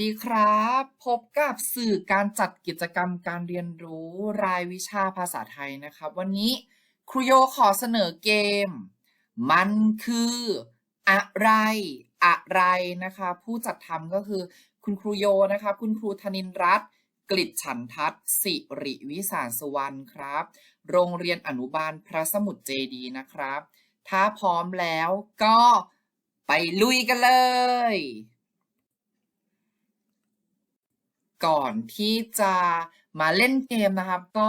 สวัสดีครับ พบกับสื่อการจัดกิจกรรมการเรียนรู้รายวิชาภาษาไทยนะครับ วันนี้ครูโยขอเสนอเกม มันคืออะไรอะไรนะคะ ผู้จัดทำก็คือคุณครูโยนะครับคุณครูธนินรัตน์กลิฉันทัศสิริวิสารสุวรรณครับ โรงเรียนอนุบาลพระสมุทรเจดีนะครับ ถ้าพร้อมแล้วก็ไปลุยกันเลย ก่อนที่จะมาเล่นเกมนะครับ ก็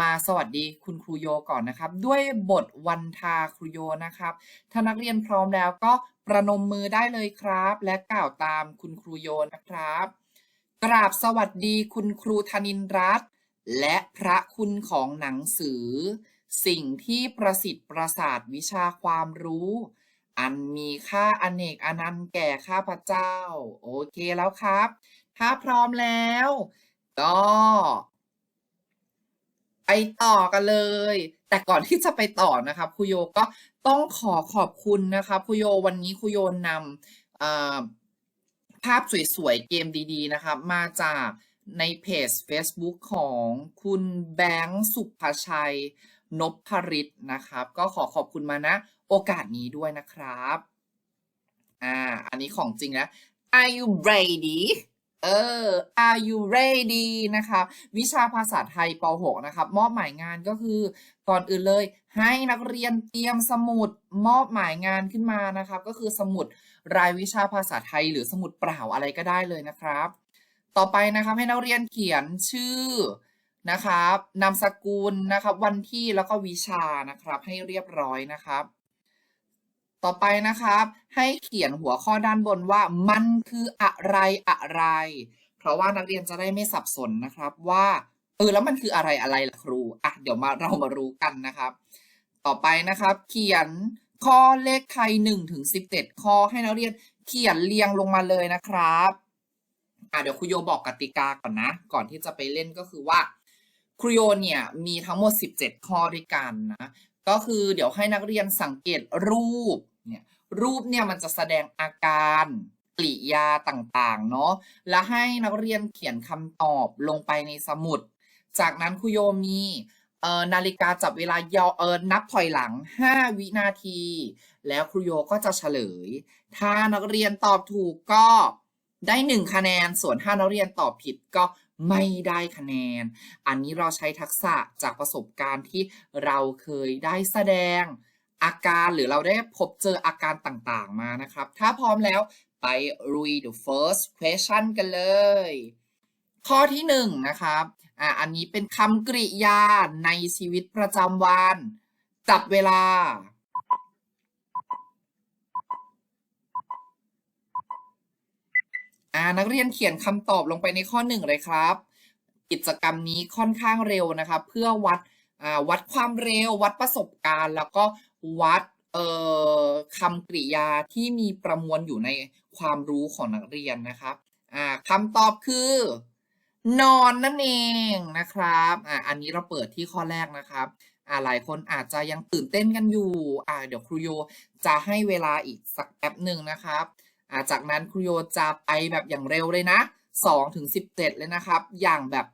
มาสวัสดีคุณครูโยก่อนนะครับ ด้วยบทวันทาครูโยนะครับ ถ้านักเรียนพร้อมแล้วก็ประนมมือได้เลยครับ และกล่าวตามคุณครูโยนะครับ กราบสวัสดีคุณครูธนินร์รัตน์และพระคุณของหนังสือ สิ่งที่ประสิทธิ์ประสาทวิชาความรู้ อันมีค่าอเนกอนันต์แก่ข้าพเจ้า โอเคแล้วครับ ถ้าพร้อมแล้ว ก็ ไปต่อกันเลย แต่ก่อนที่จะไปต่อนะครับครูโยก็ต้องขอขอบคุณนะครับครูโยวันนี้ครูโยนำภาพสวยๆ เกมดีๆ นะครับ มาจากในเพจ Facebook ของคุณแบงค์สุภชัยนพริตนะครับ ก็ขอขอบคุณมานะโอกาสนี้ด้วยนะครับ อ่า อันนี้ของจริงนะ Are you ready เออ Are you ready นะครับวิชาภาษาไทยป .6 นะครับ มอบหมายงานก็คือ ก่อนอื่นเลย ให้นักเรียนเตรียมสมุดมอบหมายงานขึ้นมานะครับ ก็คือสมุดรายวิชาภาษาไทยหรือสมุดเปล่าอะไรก็ได้เลยนะครับ ต่อไปนะครับให้นักเรียนเขียนชื่อนะครับนามสกุลนะครับ วันที่แล้วก็วิชานะครับ ให้เรียบร้อยนะครับ ต่อไปนะครับ ให้เขียนหัวข้อด้านบนว่ามันคืออะไรอะไร เพราะว่านักเรียนจะได้ไม่สับสนนะครับว่าเออแล้วมันคืออะไรอะไรล่ะครูอะเดี๋ยวมาเรามารู้กันนะครับ ต่อไปนะครับ เขียนข้อเลขไทยหนึ่งถึงสิบเจ็ดข้อให้นักเรียนเขียนเรียงลงมาเลยนะครับอะเดี๋ยวครูโยบอกกติกาก่อนนะ ก่อนที่จะไปเล่นก็คือว่าครูโยเนี่ยมีทั้งหมด 17 ข้อด้วยกันนะ ก็คือเดี๋ยวให้นักเรียนสังเกตรูป รูปเนี่ยมันจะแสดงอาการกริยาต่างๆ เนาะแล้วให้นักเรียนเขียนคำตอบลงไปในสมุด จากนั้นครูโยมีนาฬิกาจับเวลายอเออนับถอยหลัง 5 วินาที แล้วครูโยก็จะเฉลย ถ้านักเรียนตอบถูกก็ได้ 1 คะแนน ส่วนถ้านักเรียนตอบผิดก็ไม่ได้คะแนน อันนี้เราใช้ทักษะจากประสบการณ์ที่เราเคยได้แสดง อาการหรือเราได้พบเจออาการต่างๆมานะครับ ถ้าพร้อมแล้วไป read the first question กันเลย ข้อที่หนึ่งนะครับอ่าอันนี้เป็นคำกริยาในชีวิตประจำวัน จับเวลา อ่านักเรียนเขียนคำตอบลงไปในข้อหนึ่งเลยครับ กิจกรรมนี้ค่อนข้างเร็วนะครับ เพื่อวัดอ่าวัดความเร็ววัดประสบการณ์ แล้วก็ วัดเอ่อคำกริยาที่มีประมวลอยู่ในความรู้ของนักเรียนนะครับอ่าคำตอบคือ นอนนั่นเองนะครับอ่าอันนี้เราเปิดที่ข้อแรกนะครับอ่าหลายคนอาจจะยังตื่นเต้นกันอยู่อ่าเดี๋ยวครูโยจะให้เวลาอีกสักแป๊บหนึ่งนะครับอ่าจากนั้นครูโยจะไปแบบอย่างเร็วเลยนะ2ถึง17 เลยนะครับ อย่างแบบ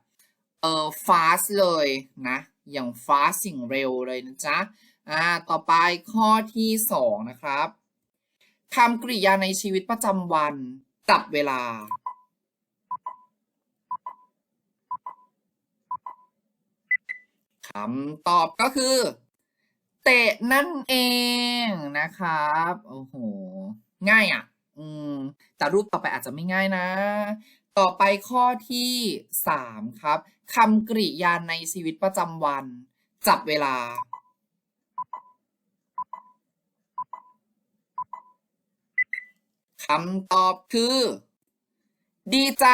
เอ่อ fast เลยนะ อย่าง fast สิ่งเร็วเลยนะจ๊ะ อ่าต่อไปข้อที่2นะครับคำกริยาในชีวิตประจำวันจับเวลา คำตอบก็คือ เตะนั่นเองนะครับ โอ้โห ง่ายอะ อืม แต่รูปต่อไปอาจจะไม่ง่ายนะ ต่อไปข้อที่สามครับคำกริยาในชีวิตประจำวัน จับเวลา คำตอบคือ ดีใจ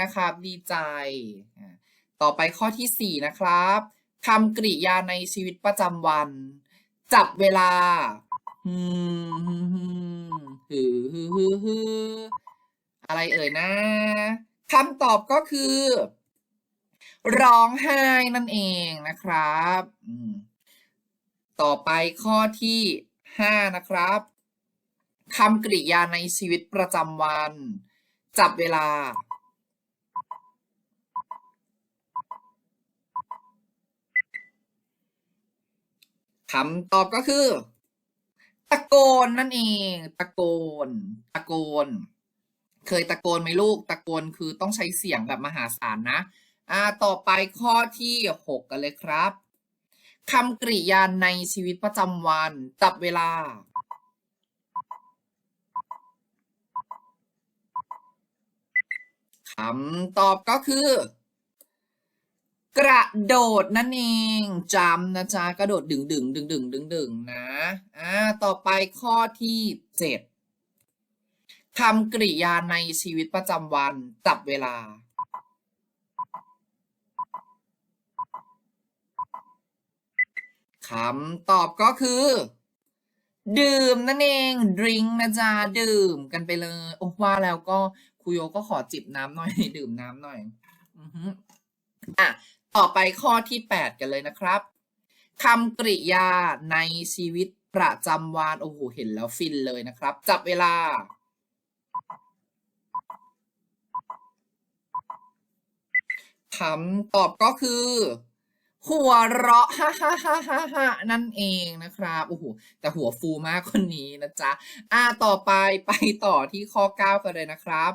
นะครับ ดีใจ ต่อไปข้อที่สี่นะครับคำกริยาในชีวิตประจำวัน จับเวลาฮึฮึฮึฮึฮึอะไรเอ่ยนะคำตอบก็คือ ร้องไห้นั่นเองนะครับ ต่อไปข้อที่ห้านะครับ คำกริยาในชีวิตประจำวัน จับเวลา คำตอบก็คือ ตะโกนนั่นเอง ตะโกน ตะโกน เคยตะโกนไหมลูก ตะโกนคือต้องใช้เสียงแบบมหาศาลนะ อ่า ต่อไปข้อที่หกกันเลยครับคำกริยาในชีวิตประจำวัน จับเวลา คำตอบก็คือ กระโดดนั่นเองจำนะจ๊ะกระโดดดึงดึงดึงดึงดึงดึงนะอ่าต่อไปข้อที่เจ็ดคำกริยาในชีวิตประจำวันจับเวลา คำตอบก็คือ ดื่มนั่นเอง drink นะจ๊ะ ดื่มกันไปเลย โอ้ว่าแล้วก็ครูโยก็ขอจิบน้ำหน่อย ดื่มน้ำหน่อยอือฮึอะ ต่อไปข้อที่ 8 กันเลยนะครับคำกริยาในชีวิตประจำวัน โอ้โห เห็นแล้วฟินเลยนะครับ จับเวลา คำตอบก็คือ หัวเราะฮ่าฮ่าฮ่าฮ่าฮ่านั่นเองนะครับโอ้โหแต่หัวฟูมากคนนี้นะจ๊ะอ่าต่อไปไปต่อที่ข้อ 9 กันเลยนะครับ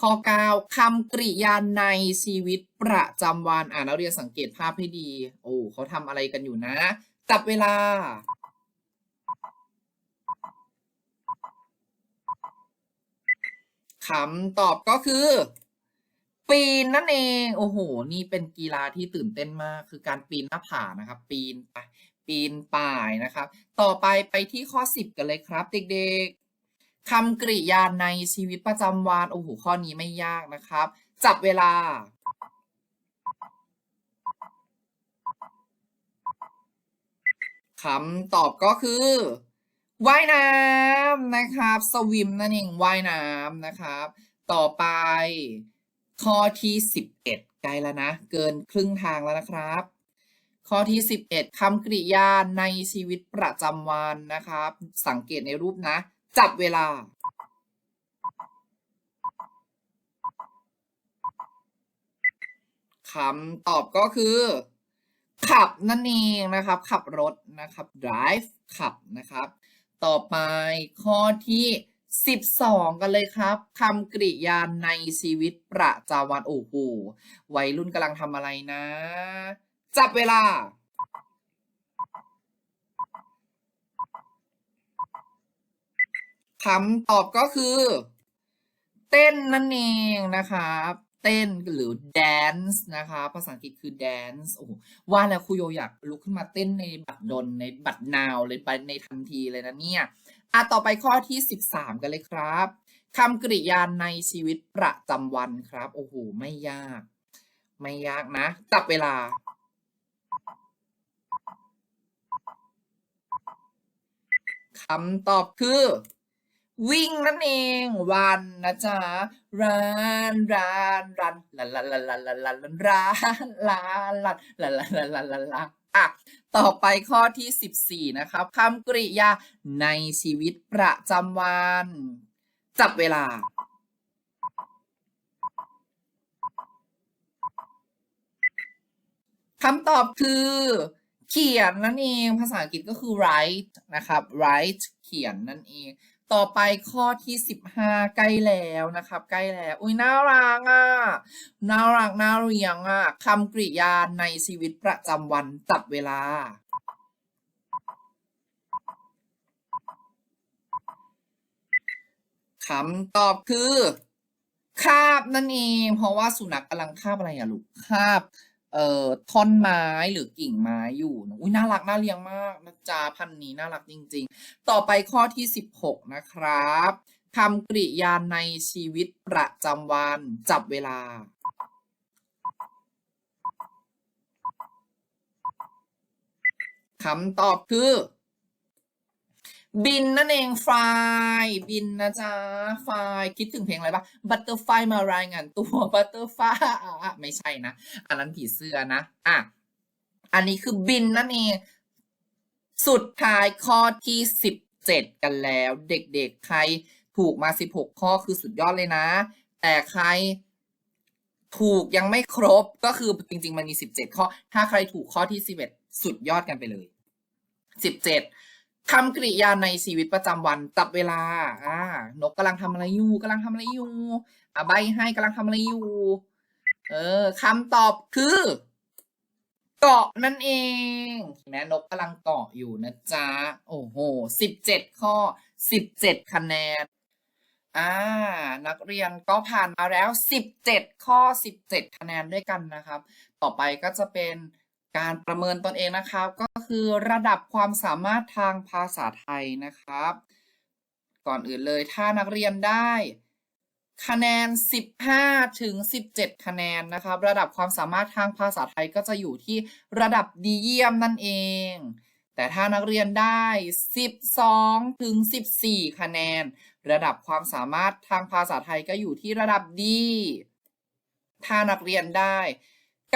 ข้อ 9คำกริยาในชีวิตประจำวันอ่านักเรียนสังเกตภาพให้ดี โอ้เขาทำอะไรกันอยู่นะ จับเวลา คำตอบก็คือ ปีนนั่นเอง โอ้โห นี่เป็นกีฬาที่ตื่นเต้นมาก คือการปีนหน้าผานะครับ ปีนไปปีนป่ายนะครับ ต่อไปไปที่ข้อ 10 กันเลยครับเด็กๆคำกริยาในชีวิตประจำวันโอ้โหข้อนี้ไม่ยากนะครับ จับเวลา คำตอบก็คือว่ายน้ำนะครับ สวิมนั่นเองว่ายน้ำนะครับ ต่อไป ข้อที่11ใกล้แล้วนะ เกินครึ่งทางแล้วนะครับ ข้อที่11คำกริยาในชีวิตประจำวันนะครับ สังเกตในรูปนะ จับเวลา คำตอบก็คือ ขับนั่นเองนะครับ ขับรถนะครับ drive ขับนะครับ ต่อไปข้อที่ 12 กันเลยครับคำกริยาในชีวิตประจำวันโอ้โหวัยรุ่นกำลังทำอะไรนะ จับเวลา คำตอบก็คือ เต้นนั่นเองนะครับเต้นหรือ dance นะคะ ภาษาอังกฤษคือ dance โอ้โหว่าแล้วครูโยอยากลุกขึ้นมาเต้นในบัตรดลในบัตรนาวเลยไปในทันทีเลยนะเนี่ย อะต่อไปข้อที่ 13 กันเลยครับคำกริยาในชีวิตประจำวันครับ โอ้โห ไม่ยาก ไม่ยากนะ จับเวลา คำตอบคือ วิ่งนั่นเองวันนะจ๊ะรันรันรันลันลันลันลันลันลันลันรันลันลันลันลันลันลันลันลัน อะต่อไปข้อที่ 14 นะครับคำกริยาในชีวิตประจำวัน จับเวลา คำตอบคือ เขียนนั่นเอง ภาษาอังกฤษก็คือ write นะครับ write เขียนนั่นเอง ต่อไปข้อที่15ใกล้แล้วนะครับ ใกล้แล้ว อุ้ยน่ารักอะน่ารักน่าเรียงอะคำกริยาในชีวิตประจำวันจับเวลาคำตอบคือ คาบนั่นเอง เพราะว่าสุนัขกำลังคาบอะไรอะลูกคาบ เอ่อท่อนไม้หรือกิ่งไม้อยู่นะอุ้ยน่ารักน่าเลี้ยงมากนะจ๊ะพันนี้น่ารักจริง ๆ ต่อไปข้อที่ 16 นะครับคำกริยาในชีวิตประจำวันจับเวลา คำตอบคือ บินนั่นเองฟลายบินนะจ๊ะฟลายคิดถึงเพลงอะไรปะบัตเตอร์ไฟมารายงานตัวบัตเตอร์ไฟไม่ใช่นะ อันนั้นผีเสื้อนะ อะ อันนี้คือบินนั่นเอง สุดท้ายข้อที่17กันแล้ว เด็กๆ ใครถูกมา16ข้อคือสุดยอดเลยนะ แต่ใครถูกยังไม่ครบก็คือจริง ๆ มันมี17ข้อ ถ้าใครถูกข้อที่11สุดยอดกันไปเลย17 คำกริยาในชีวิตประจำวันจับเวลาอ่านกกำลังทำอะไรอยู่กำลังทำอะไรอยู่อะใบให้กำลังทำอะไรอยู่ เออคำตอบคือ เกาะนั่นเองเห็นไหมนกกำลังเกาะอยู่นะจ๊ะ โอ้โหสิบเจ็ดข้อสิบเจ็ดคะแนนอ่านักเรียนก็ผ่านมาแล้วสิบเจ็ดข้อสิบเจ็ดคะแนนด้วยกันนะครับ ต่อไปก็จะเป็น การประเมินตนเองนะครับ ก็คือระดับความสามารถทางภาษาไทยนะครับ ก่อนอื่นเลยถ้านักเรียนได้ คะแนน 15 ถึง 17 คะแนนนะครับ ระดับความสามารถทางภาษาไทยก็จะอยู่ที่ระดับดีเยี่ยมนั่นเอง แต่ถ้านักเรียนได้ 12 ถึง 14 คะแนน ระดับความสามารถทางภาษาไทยก็อยู่ที่ระดับดี ถ้านักเรียนได้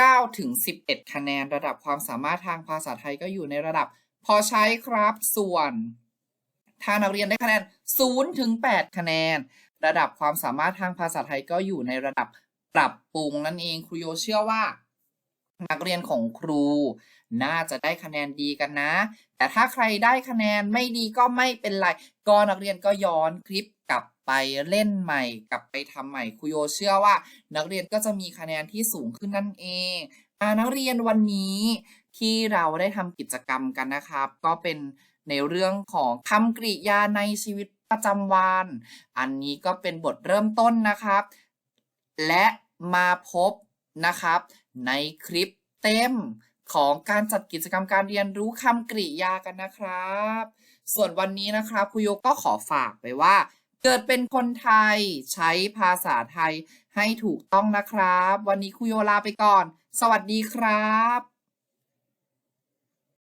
9ถึง11 คะแนนระดับความสามารถทางภาษาไทยก็อยู่ในระดับ พอใช้ครับ ส่วน ถ้านักเรียนได้คะแนน0ถึง8คะแนน ระดับความสามารถทางภาษาไทยก็อยู่ในระดับปรับปรุงนั่นเองครูโยเชื่อว่า นักเรียนของครู น่าจะได้คะแนนดีกันนะ แต่ถ้าใครได้คะแนนไม่ดีก็ไม่เป็นไร ก็นักเรียนก็ย้อนคลิป ไปเล่นใหม่ กลับไปทำใหม่ครูโยเชื่อว่า นักเรียนก็จะมีคะแนนที่สูงขึ้นนั่นเองอานักเรียนวันนี้ที่เราได้ทำกิจกรรมกันนะครับ ก็เป็นในเรื่องของคำกริยาในชีวิตประจำวัน อันนี้ก็เป็นบทเริ่มต้นนะครับ และมาพบนะครับ ในคลิปเต็มของการจัดกิจกรรมการเรียนรู้คำกริยากันนะครับ ส่วนวันนี้นะครับครูโยก็ขอฝากไปว่า เกิดเป็นคนไทยใช้ภาษาไทยให้ถูกต้องนะครับ วันนี้ครูโยลาไปก่อน สวัสดีครับ